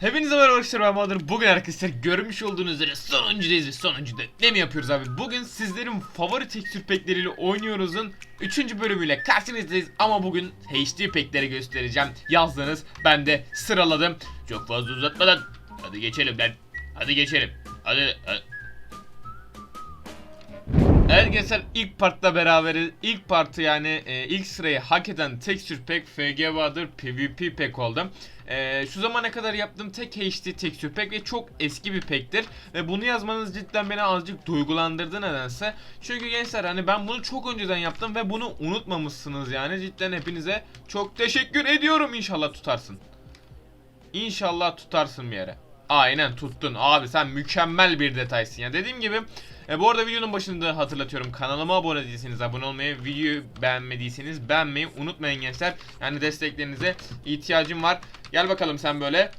Hepinize merhaba arkadaşlar ben Bahadır. Bugün arkadaşlar görmüş olduğunuz üzere sonuncudayız ve sonuncuda ne mi yapıyoruz abi? Bugün sizlerin favori tekstür packleriyle oynuyoruz'un 3. bölümüyle karşınızdayız ama bugün HD packleri göstereceğim. Yazdınız ben de sıraladım. Çok fazla uzatmadan hadi geçelim ben. Hadi geçelim. Hadi, hadi. Gençler ilk partla beraberiz. İlk partı yani e, ilk sırayı hak eden Texture Pack FG Bahadır PvP Pack oldu. E, şu zamana kadar yaptığım tek HD Texture Pack ve çok eski bir pack'tir. Ve bunu yazmanız cidden beni azıcık duygulandırdı nedense. Çünkü gençler hani ben bunu çok önceden yaptım ve bunu unutmamışsınız yani. Cidden hepinize çok teşekkür ediyorum inşallah tutarsın. İnşallah tutarsın bir yere. Aynen tuttun. Abi sen mükemmel bir detaysın ya. Dediğim gibi e, bu arada videonun başında hatırlatıyorum. Kanalıma abone değilseniz abone olmayı, videoyu beğenmediyseniz beğenmeyi unutmayın gençler. Yani desteklerinize ihtiyacım var. Gel bakalım sen böyle.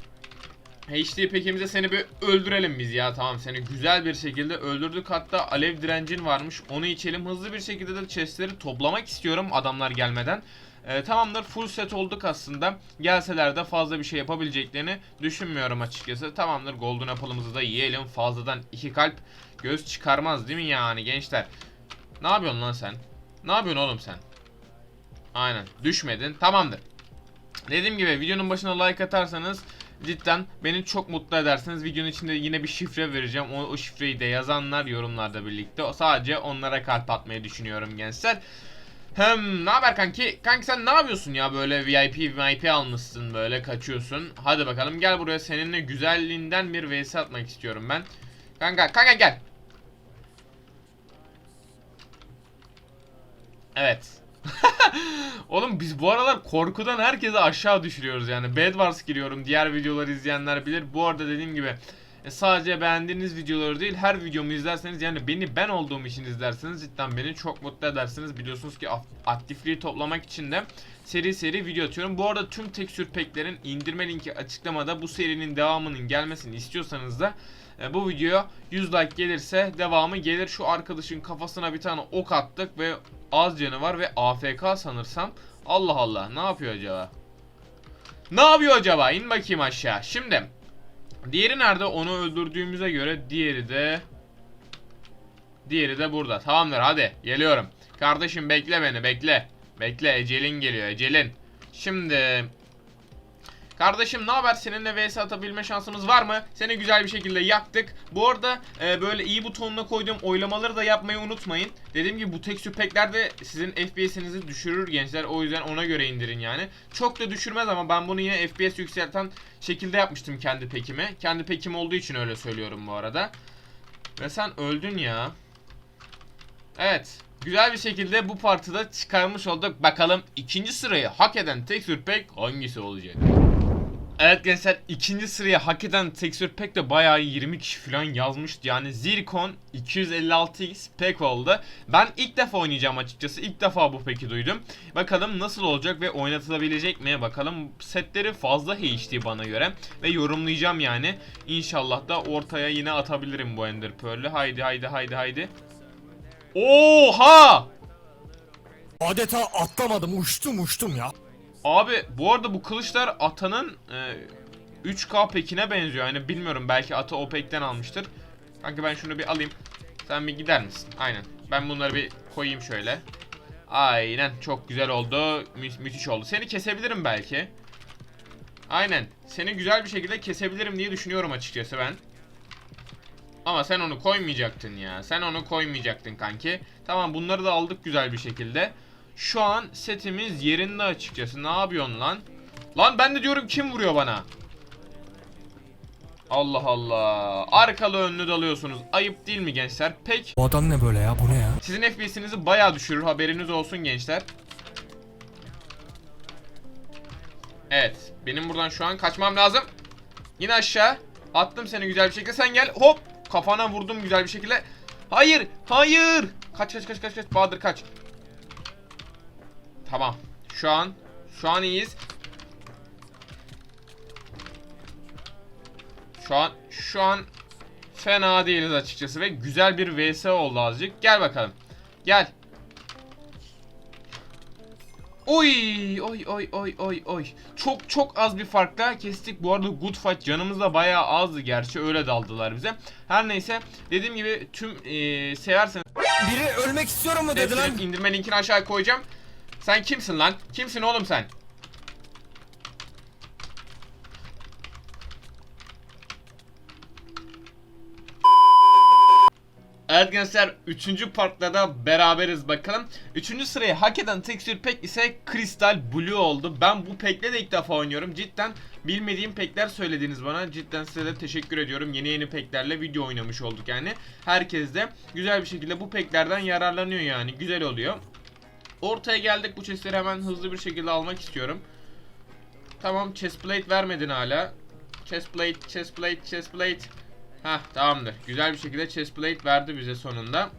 HD pekimize seni bir öldürelim biz ya tamam seni güzel bir şekilde öldürdük hatta alev direncin varmış onu içelim hızlı bir şekilde de chestleri toplamak istiyorum adamlar gelmeden ee, tamamdır full set olduk aslında gelseler de fazla bir şey yapabileceklerini düşünmüyorum açıkçası tamamdır golden apple'ımızı da yiyelim fazladan iki kalp göz çıkarmaz değil mi yani gençler ne yapıyorsun lan sen ne yapıyorsun oğlum sen aynen düşmedin tamamdır Dediğim gibi videonun başına like atarsanız cidden beni çok mutlu edersiniz. Videonun içinde yine bir şifre vereceğim. O, o şifreyi de yazanlar yorumlarda birlikte. Sadece onlara kalp atmayı düşünüyorum gençler. Hem ne haber kanki? Kanki sen ne yapıyorsun ya böyle VIP VIP almışsın böyle kaçıyorsun. Hadi bakalım gel buraya seninle güzelliğinden bir vs atmak istiyorum ben. Kanka kanka gel. Evet. Oğlum biz bu aralar korkudan herkese aşağı düşürüyoruz yani. Bed Wars giriyorum. Diğer videoları izleyenler bilir. Bu arada dediğim gibi e, sadece beğendiğiniz videoları değil her videomu izlerseniz yani beni ben olduğum için izlerseniz cidden beni çok mutlu edersiniz. Biliyorsunuz ki aktifliği toplamak için de seri seri video atıyorum. Bu arada tüm tekstür packlerin indirme linki açıklamada. Bu serinin devamının gelmesini istiyorsanız da e, bu videoya 100 like gelirse devamı gelir. Şu arkadaşın kafasına bir tane ok attık ve az canı var ve AFK sanırsam. Allah Allah ne yapıyor acaba? Ne yapıyor acaba? İn bakayım aşağı. Şimdi diğeri nerede? Onu öldürdüğümüze göre diğeri de diğeri de burada. Tamamdır hadi geliyorum. Kardeşim bekle beni bekle. Bekle ecelin geliyor ecelin. Şimdi Kardeşim ne haber? Seninle vs atabilme şansımız var mı? Seni güzel bir şekilde yaktık. Bu arada e, böyle iyi butonuna koyduğum oylamaları da yapmayı unutmayın. Dediğim gibi bu texture pack'ler de sizin FPS'inizi düşürür gençler. O yüzden ona göre indirin yani. Çok da düşürmez ama ben bunu yine FPS yükselten şekilde yapmıştım kendi pekimi. Kendi pekim olduğu için öyle söylüyorum bu arada. Ve sen öldün ya. Evet. Güzel bir şekilde bu partide çıkarmış olduk. Bakalım ikinci sırayı hak eden texture pack hangisi olacak? Evet gençler ikinci sıraya hak eden texture pack de bayağı 20 kişi falan yazmıştı. Yani Zircon 256x pack oldu. Ben ilk defa oynayacağım açıkçası. İlk defa bu pack'i duydum. Bakalım nasıl olacak ve oynatılabilecek mi? Bakalım setleri fazla HD bana göre. Ve yorumlayacağım yani. İnşallah da ortaya yine atabilirim bu Ender Pearl'ü. Haydi haydi haydi haydi. Oha! Adeta atlamadım uçtum uçtum ya. Abi bu arada bu kılıçlar Ata'nın e, 3K pekine benziyor. Yani bilmiyorum belki Ata o pekten almıştır. Kanka ben şunu bir alayım. Sen bir gider misin? Aynen. Ben bunları bir koyayım şöyle. Aynen çok güzel oldu. Mü müthiş oldu. Seni kesebilirim belki. Aynen. Seni güzel bir şekilde kesebilirim diye düşünüyorum açıkçası ben. Ama sen onu koymayacaktın ya. Sen onu koymayacaktın kanki. Tamam bunları da aldık güzel bir şekilde. Şu an setimiz yerinde açıkçası. Ne yapıyorsun lan? Lan ben de diyorum kim vuruyor bana? Allah Allah. Arkalı önlü dalıyorsunuz. Ayıp değil mi gençler? Pek Bu adam ne böyle ya bu ne ya? sizin FPS'inizi bayağı düşürür. Haberiniz olsun gençler. Evet. Benim buradan şu an kaçmam lazım. Yine aşağı. Attım seni güzel bir şekilde. Sen gel. Hop. Kafana vurdum güzel bir şekilde. Hayır. Hayır. Kaç kaç kaç kaç kaç. Bahadır kaç. Tamam. Şu an şu an iyiyiz. Şu an şu an fena değiliz açıkçası ve güzel bir vs oldu azıcık. Gel bakalım. Gel. Oy oy oy oy oy oy. Çok çok az bir farkla kestik. Bu arada good fight canımız da bayağı azdı gerçi öyle daldılar bize. Her neyse dediğim gibi tüm e, severseniz Biri ölmek istiyorum mu dedi lan? İndirme linkini aşağıya koyacağım. Sen kimsin lan? Kimsin oğlum sen? Evet gençler 3. partta da beraberiz bakalım. 3. sırayı hak eden texture pack ise Crystal Blue oldu. Ben bu pack'le de ilk defa oynuyorum. Cidden bilmediğim pack'ler söylediniz bana. Cidden size de teşekkür ediyorum. Yeni yeni pack'lerle video oynamış olduk yani. Herkes de güzel bir şekilde bu pack'lerden yararlanıyor yani. Güzel oluyor. Ortaya geldik. Bu chestleri hemen hızlı bir şekilde almak istiyorum. Tamam chestplate vermedin hala. Chestplate, chestplate, chestplate. Heh tamamdır. Güzel bir şekilde chestplate verdi bize sonunda.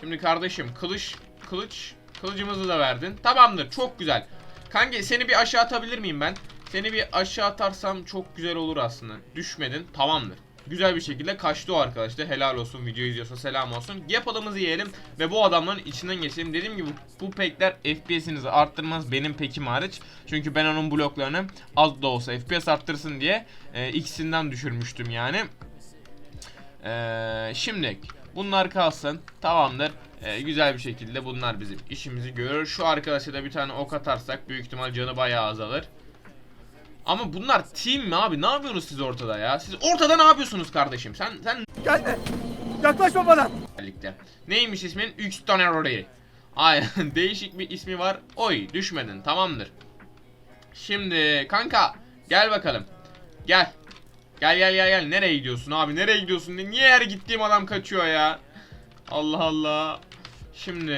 Şimdi kardeşim kılıç, kılıç, kılıcımızı da verdin. Tamamdır çok güzel. Kanki seni bir aşağı atabilir miyim ben? Seni bir aşağı atarsam çok güzel olur aslında. Düşmedin tamamdır. Güzel bir şekilde kaçtı o arkadaş da helal olsun video izliyorsa selam olsun. Yapalımızı yiyelim ve bu adamların içinden geçelim. Dediğim gibi bu pekler FPS'inizi arttırmaz benim pekim hariç. Çünkü ben onun bloklarını az da olsa FPS arttırsın diye e, ikisinden düşürmüştüm yani. E, şimdi bunlar kalsın tamamdır. E, güzel bir şekilde bunlar bizim işimizi görür. Şu arkadaşa da bir tane ok atarsak büyük ihtimal canı bayağı azalır. Ama bunlar team mi abi? Ne yapıyorsunuz siz ortada ya? Siz ortada ne yapıyorsunuz kardeşim? Sen sen Gelme. Yaklaşma bana. birlikte. Neymiş ismin? Üstonerori. Aynen değişik bir ismi var. Oy düşmedin tamamdır. Şimdi kanka gel bakalım. Gel. Gel gel gel gel. Nereye gidiyorsun abi? Nereye gidiyorsun? Niye her gittiğim adam kaçıyor ya? Allah Allah. Şimdi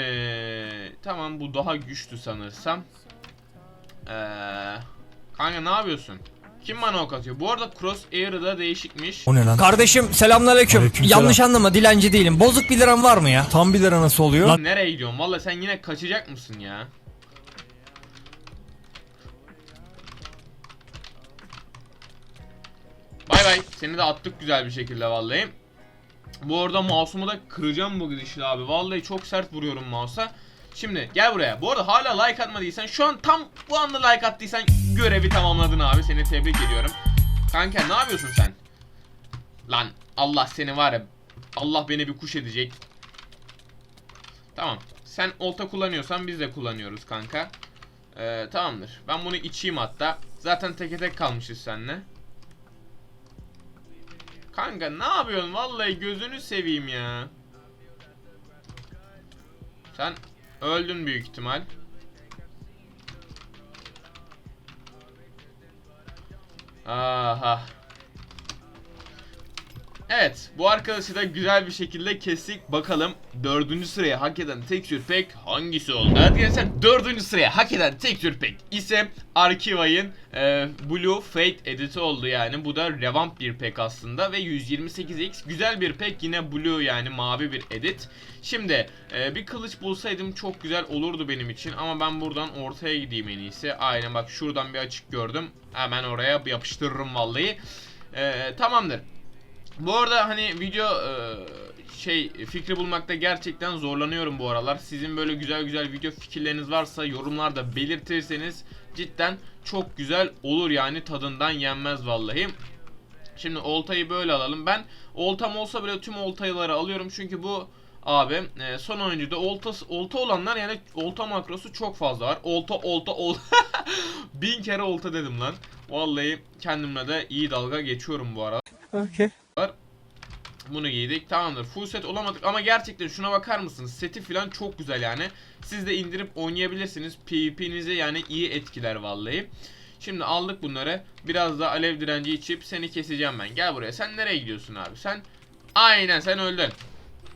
tamam bu daha güçlü sanırsam. Eee Kanka ne yapıyorsun? Kim bana ok atıyor? Bu arada cross air'ı da değişikmiş. O ne lan? Kardeşim selamünaleyküm. Aleykümselam. Yanlış anlama dilenci değilim. Bozuk bir liram var mı ya? Tam 1 lira nasıl oluyor? Lan nereye gidiyorsun? Vallahi sen yine kaçacak mısın ya? Bay bay. Seni de attık güzel bir şekilde vallahi. Bu arada mouse'umu da kıracağım bu gidişle abi. Vallahi çok sert vuruyorum mouse'a. Şimdi gel buraya. Bu arada hala like atmadıysan şu an tam bu anda like attıysan görevi tamamladın abi. Seni tebrik ediyorum. Kanka ne yapıyorsun sen? Lan Allah seni var ya. Allah beni bir kuş edecek. Tamam. Sen olta kullanıyorsan biz de kullanıyoruz kanka. Ee, tamamdır. Ben bunu içeyim hatta. Zaten teke tek kalmışız seninle. Kanka ne yapıyorsun? Vallahi gözünü seveyim ya. Sen öldün büyük ihtimal. Aha. Evet bu arkadaşı da güzel bir şekilde kestik. Bakalım dördüncü sıraya hak eden texture pack hangisi oldu? Evet gençler dördüncü sıraya hak eden texture pack ise Arkiva'nın e, Blue Fate editi oldu yani. Bu da revamp bir pack aslında ve 128x güzel bir pack yine blue yani mavi bir edit. Şimdi e, bir kılıç bulsaydım çok güzel olurdu benim için ama ben buradan ortaya gideyim en iyisi. Aynen bak şuradan bir açık gördüm. Hemen oraya yapıştırırım vallahi. E, tamamdır. Bu arada hani video e, şey fikri bulmakta gerçekten zorlanıyorum bu aralar. Sizin böyle güzel güzel video fikirleriniz varsa yorumlarda belirtirseniz cidden çok güzel olur yani tadından yenmez vallahi. Şimdi oltayı böyle alalım. Ben oltam olsa bile tüm oltayları alıyorum çünkü bu abi e, son oyuncuda olta olta olanlar yani olta makrosu çok fazla var. Olta olta olta bin kere olta dedim lan. Vallahi kendimle de iyi dalga geçiyorum bu ara. Okay. Bunu giydik. Tamamdır. Full set olamadık ama gerçekten şuna bakar mısınız? Seti falan çok güzel yani. Siz de indirip oynayabilirsiniz. PvP'nizi yani iyi etkiler vallahi. Şimdi aldık bunları. Biraz da alev direnci içip seni keseceğim ben. Gel buraya. Sen nereye gidiyorsun abi? Sen aynen sen öldün.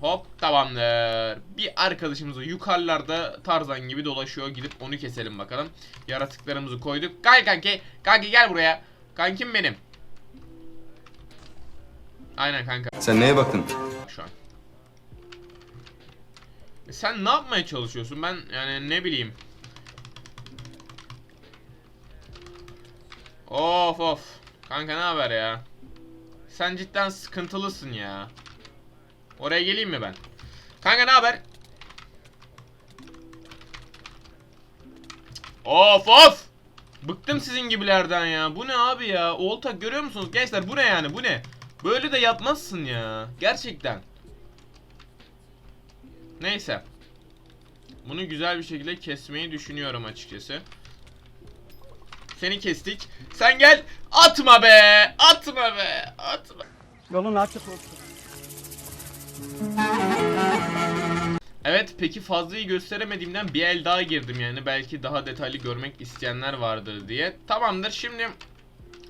Hop tamamdır. Bir arkadaşımız da yukarılarda Tarzan gibi dolaşıyor. Gidip onu keselim bakalım. Yaratıklarımızı koyduk. Gel kanki. Kanki gel buraya. Kankim benim. Aynen kanka Sen neye baktın? şu an. E sen ne yapmaya çalışıyorsun? Ben yani ne bileyim. Of of. Kanka ne haber ya? Sen cidden sıkıntılısın ya. Oraya geleyim mi ben? Kanka ne haber? Of of! Bıktım sizin gibilerden ya. Bu ne abi ya? Olta görüyor musunuz? Gençler bu ne yani? Bu ne? Böyle de yapmazsın ya. Gerçekten. Neyse. Bunu güzel bir şekilde kesmeyi düşünüyorum açıkçası. Seni kestik. Sen gel. Atma be. Atma be. Atma. Yolun açık olsun. Evet peki fazlayı gösteremediğimden bir el daha girdim yani belki daha detaylı görmek isteyenler vardır diye. Tamamdır şimdi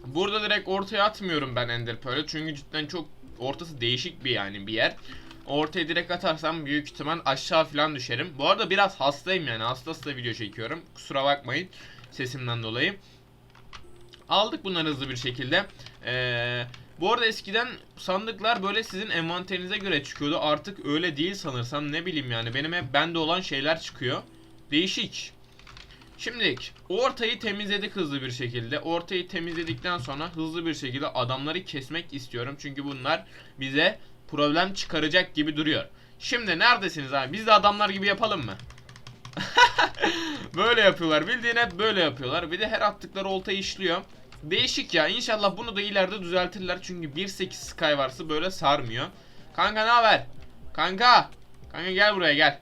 burada direkt ortaya atmıyorum ben Ender Pearl'ü çünkü cidden çok ortası değişik bir yani bir yer. Ortaya direkt atarsam büyük ihtimal aşağı falan düşerim. Bu arada biraz hastayım yani hastası da video çekiyorum. Kusura bakmayın sesimden dolayı. Aldık bunları hızlı bir şekilde. Ee, bu arada eskiden sandıklar böyle sizin envanterinize göre çıkıyordu. Artık öyle değil sanırsam. Ne bileyim yani benim hep bende olan şeyler çıkıyor. Değişik. Şimdi ortayı temizledik hızlı bir şekilde. Ortayı temizledikten sonra hızlı bir şekilde adamları kesmek istiyorum. Çünkü bunlar bize problem çıkaracak gibi duruyor. Şimdi neredesiniz abi? Biz de adamlar gibi yapalım mı? böyle yapıyorlar. Bildiğin hep böyle yapıyorlar. Bir de her attıkları olta işliyor. Değişik ya. İnşallah bunu da ileride düzeltirler. Çünkü 1.8 Skywars'ı böyle sarmıyor. Kanka ne haber? Kanka. Kanka gel buraya gel.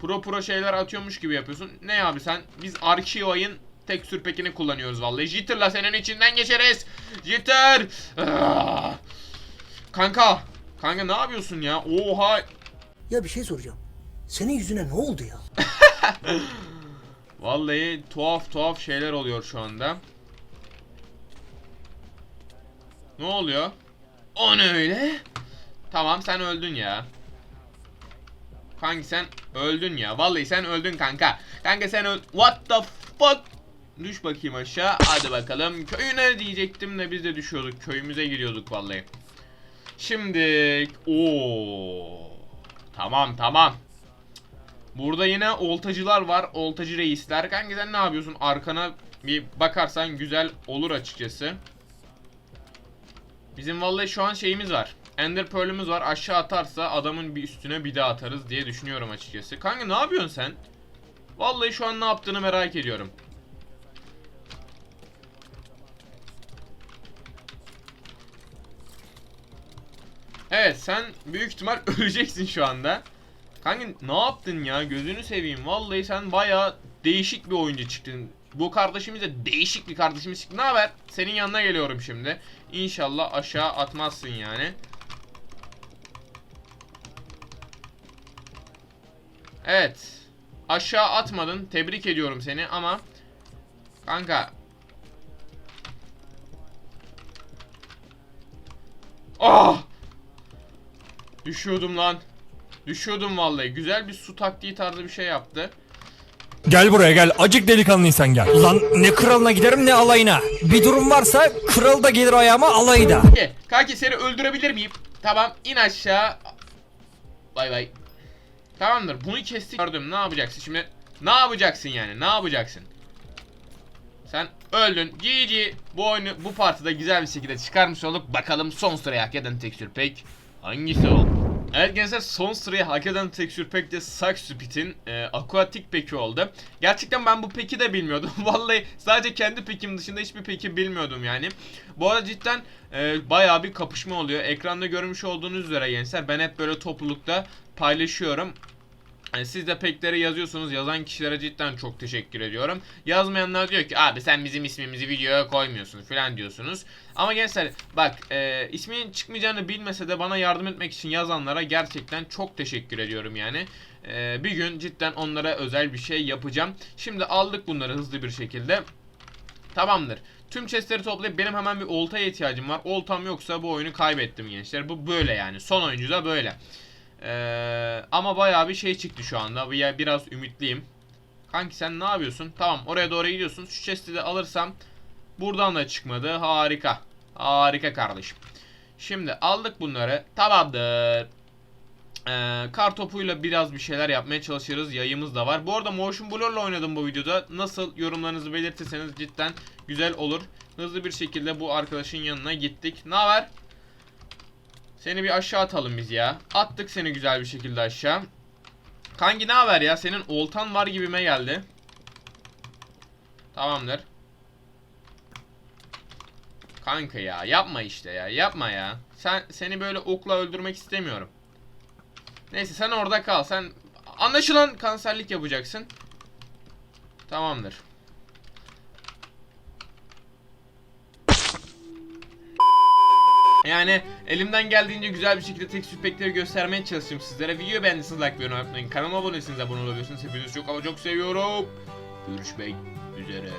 Pro pro şeyler atıyormuş gibi yapıyorsun. Ne abi sen? Biz Arkeo'nun tek sürpekini kullanıyoruz vallahi. Jitter'la senin içinden geçeriz. Jitter. Ah. Kanka. Kanka ne yapıyorsun ya? Oha. Ya bir şey soracağım. Senin yüzüne ne oldu ya? Vallahi tuhaf tuhaf şeyler oluyor şu anda. Ne oluyor? O ne öyle? Tamam sen öldün ya. Kanki sen öldün ya. Vallahi sen öldün kanka. Kanka sen öl... What the fuck? Düş bakayım aşağı. Hadi bakalım. Köyüne diyecektim de biz de düşüyorduk. Köyümüze giriyorduk vallahi. Şimdi... Oo. Tamam tamam. Burada yine oltacılar var. Oltacı reisler. Kanka sen ne yapıyorsun? Arkana bir bakarsan güzel olur açıkçası. Bizim vallahi şu an şeyimiz var. Ender Pearl'ümüz var. Aşağı atarsa adamın bir üstüne bir daha atarız diye düşünüyorum açıkçası. Kanka ne yapıyorsun sen? Vallahi şu an ne yaptığını merak ediyorum. Evet sen büyük ihtimal öleceksin şu anda. Kanka ne yaptın ya gözünü seveyim. Vallahi sen baya değişik bir oyuncu çıktın. Bu kardeşimiz de değişik bir kardeşimiz çıktı. Ne haber? Senin yanına geliyorum şimdi. İnşallah aşağı atmazsın yani. Evet. Aşağı atmadın. Tebrik ediyorum seni ama kanka Ah! Düşüyordum lan. Düşüyordum vallahi. Güzel bir su taktiği tarzı bir şey yaptı. Gel buraya gel. Acık delikanlıysan gel. Ulan ne kralına giderim ne alayına. Bir durum varsa kral da gelir ayağıma alayı da. Kanki, kanki seni öldürebilir miyim? Tamam in aşağı. Bay bay. Tamamdır bunu kestik. Gördüm ne yapacaksın şimdi? Ne yapacaksın yani? Ne yapacaksın? Sen öldün. GG. Bu oyunu bu partide güzel bir şekilde çıkarmış olduk. Bakalım son sıraya hak eden tekstür pek hangisi oldu? Evet son sırayı hak eden tekstür pek de Saxupit'in e, Aquatic peki oldu. Gerçekten ben bu peki de bilmiyordum. Vallahi sadece kendi pekim dışında hiçbir peki bilmiyordum yani. Bu arada cidden e, bayağı bir kapışma oluyor. Ekranda görmüş olduğunuz üzere gençler ben hep böyle toplulukta paylaşıyorum. Yani siz de pekleri yazıyorsunuz. Yazan kişilere cidden çok teşekkür ediyorum. Yazmayanlar diyor ki abi sen bizim ismimizi videoya koymuyorsun falan diyorsunuz. Ama gençler bak e, isminin çıkmayacağını bilmese de bana yardım etmek için yazanlara gerçekten çok teşekkür ediyorum yani. E, bir gün cidden onlara özel bir şey yapacağım. Şimdi aldık bunları hızlı bir şekilde. Tamamdır. Tüm chestleri toplayıp benim hemen bir oltaya ihtiyacım var. Oltam yoksa bu oyunu kaybettim gençler. Bu böyle yani. Son oyuncu da böyle. Ee, ama bayağı bir şey çıktı şu anda. Bir- Biraz ümitliyim. Kanki sen ne yapıyorsun? Tamam oraya doğru gidiyorsun. Şu chest'i de alırsam buradan da çıkmadı. Harika. Harika kardeşim. Şimdi aldık bunları. Tamamdır. Ee, kar topuyla biraz bir şeyler yapmaya çalışırız. Yayımız da var. Bu arada Motion Blur'la oynadım bu videoda. Nasıl yorumlarınızı belirtirseniz cidden güzel olur. Hızlı bir şekilde bu arkadaşın yanına gittik. Ne haber? Seni bir aşağı atalım biz ya. Attık seni güzel bir şekilde aşağı. Kanki ne haber ya? Senin oltan var gibime geldi. Tamamdır. Kanka ya yapma işte ya yapma ya. Sen seni böyle okla öldürmek istemiyorum. Neyse sen orada kal. Sen anlaşılan kanserlik yapacaksın. Tamamdır. Yani elimden geldiğince güzel bir şekilde tek pekleri göstermeye çalıştım sizlere. Video beğendiyseniz like ve unutmayın. Kanalıma abone değilseniz abone olabilirsiniz. Hepinizi çok ama çok seviyorum. Görüşmek üzere.